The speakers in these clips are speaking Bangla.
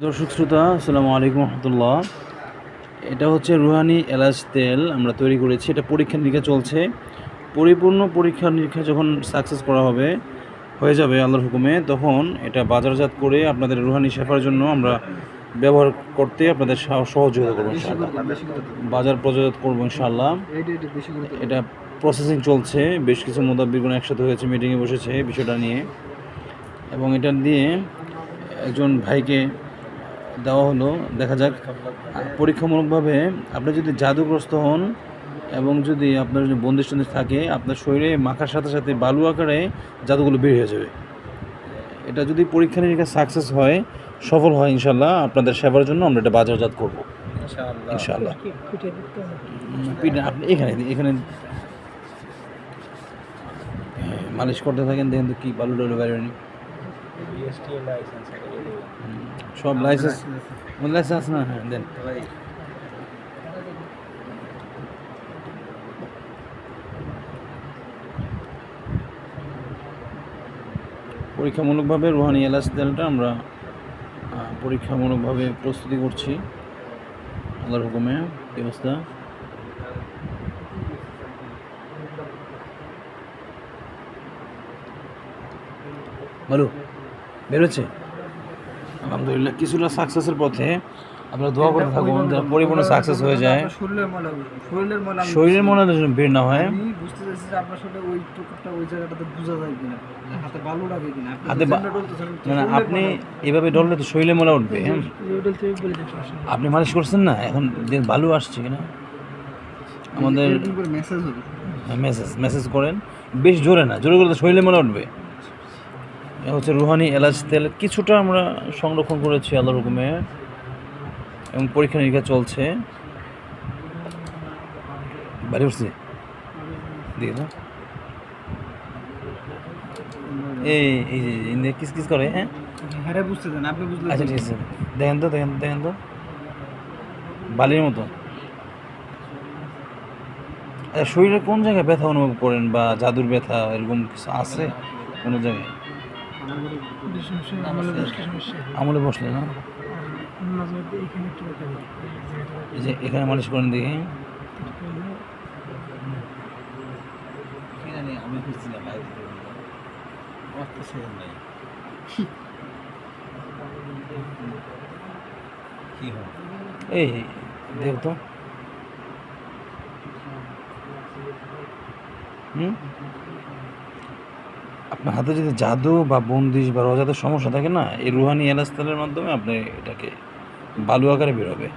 দর্শক শ্রোতা, আসসালামু আলাইকুম রহমতুল্লাহ। এটা হচ্ছে রুহানি এলাচ তেল আমরা তৈরি করেছি, এটা পরীক্ষা নিরীক্ষা চলছে। পরিপূর্ণ পরীক্ষা নিরীক্ষা যখন সাকসেস করা হবে, হয়ে যাবে আল্লাহর হুকুমে, তখন এটা বাজারজাত করে আপনাদের রুহানি শেফার জন্য আমরা ব্যবহার করতে আপনাদের সহ- সহযোগিতা করব বাজার প্রজাত করব ইনশাআল্লাহ। এটা প্রসেসিং চলছে, বেশ কিছু মোদাব্বিরগুলো একসাথে হয়েছে মিটিংয়ে বসেছে বিষয়টা নিয়ে। এবং এটা দিয়ে একজন ভাইকে দেওয়া হলো। দেখা যাক। পরীক্ষামূলকভাবে আপনি যদি জাদুগ্রস্ত হন এবং যদি আপনার যদি বন্দিশ টন্দিশ থাকে আপনার শরীরে মাখার সাথে সাথে বালু আকারে জাদুগুলো বের হয়ে যাবে। এটা যদি পরীক্ষা নিরীক্ষা সাকসেস হয় সফল হয় ইনশাল্লাহ আপনাদের সেবার জন্য আমরা এটা বাজারজাত করব। ইনশাল্লাহ আপনি এখানে এখানে মালিশ করতে থাকেন দেখেন তো কি বালু টালু বেরোয়নি সব লাইসেন্স লাইসেন্স না হ্যাঁ দেন। পরীক্ষামূলকভাবে রুহানি এলাচ তেলটা আমরা পরীক্ষামূলকভাবে প্রস্তুতি করছি। আল্লাহর হুকুমে ব্যবস্থা বলো বেরোচ্ছে? আলহামদুলিল্লাহ কিছুটা সাকসেসের পথে আপনারা দোয়া করতে থাকুন যেন পরিপূর্ণ সাকসেস হয়ে যায়। শরীরের ময়লা শরীরের ময়লা শরীরের মনে হয় যেন বের না হয়। আমি বুঝতে চাইছি যে আপনার সাথে ওই টুকুরটা ওই জায়গাটাতে বোঝা যায় কিনা হাতে বালু লাগে কিনা। আপনি হাতে বা- যেমনটা ডলতেছেন, না না আপনি এভাবে ডললে তো শরীরে মনে উঠবে হ্যাঁ। বলে। আপনি মালিশ করছেন না এখন যে ভালো আসছে কিনা। আমাদের মেসেজ মেসেজ মেসেজ করেন। বেশ জোরে না জোরে করলে তো শরীরে মনে উঠবে। হচ্ছে রুহানি এলাচ তেল কিছুটা আমরা সংরক্ষণ করেছি আল্লাহর হুকুমে এবং পরীক্ষা নিরীক্ষা চলছে। বাড়ি উঠছে দিয়ে দাও। এই এই যে কিস কিস করে হ্যাঁ? হ্যাঁ বুঝতে দেন আপনি বুঝলে আচ্ছা ঠিক আছে। দেখেন তো দেখেন দেখেন তো। বালির মতো। আচ্ছা শরীরে কোন জায়গায় ব্যথা অনুভব করেন বা জাদুর ব্যথা এরকম কিছু আছে? কোনো জায়গায়? আমলে বসলে না? এখানে যে মালিশ করেন দেখি। আমি খুঁজছিলাম বাইরে নাই কি হয় এই দেখ তো। হুম? আপনার হাতে যদি জাদু বা বন্দিশ বা রজাতের সমস্যা থাকে না এই রুহানি এলাচ তেলের মাধ্যমে আপনি এটাকে বালু আকারে বেরোবে।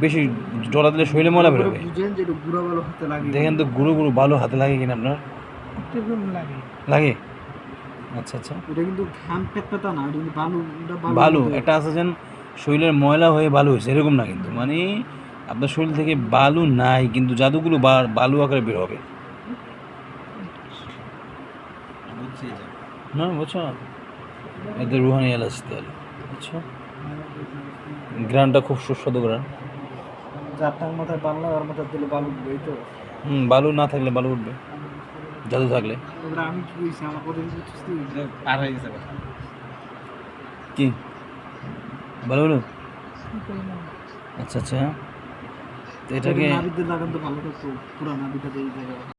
বেশি জলা দিলে শরীরে ময়লা বেরোবে। বুঝেন যে এটা গুঁড়া বালু হাতে লাগে দেখেন তো গুঁড়ো গুঁড়ো বালু হাতে লাগে কিনা আপনার? লাগে। লাগে? আচ্ছা আচ্ছা। এটা কিন্তু ঘাম পেট না এটা কিন্তু বালু এটা বালু এটা আছে যেন শরীরের ময়লা হয়ে বালু হয়েছে এরকম না কিন্তু। মানে আপনার শরীর থেকে বালু নাই কিন্তু জাদুগুলো বা- বালু আকারে বের হবে। বুঝছি না বুঝছ এতে রুহানি এলাচ তেল বুঝছ গ্রানটা খুব সুস্বাদু গ্রান। যারটার মাথায় বাল লাগার মাথায় দিলে বালু উঠবে এই তো। হুম বালু না থাকলে বালু উঠবে। জাদু থাকলে। আমি কি কইছি আমার কথা পার হয়ে গেছে কি? ভালো হলো আচ্ছা আচ্ছা। এটাকে নাবিদের লাগান তো ভালো থাকতো পুরা এই জায়গায়।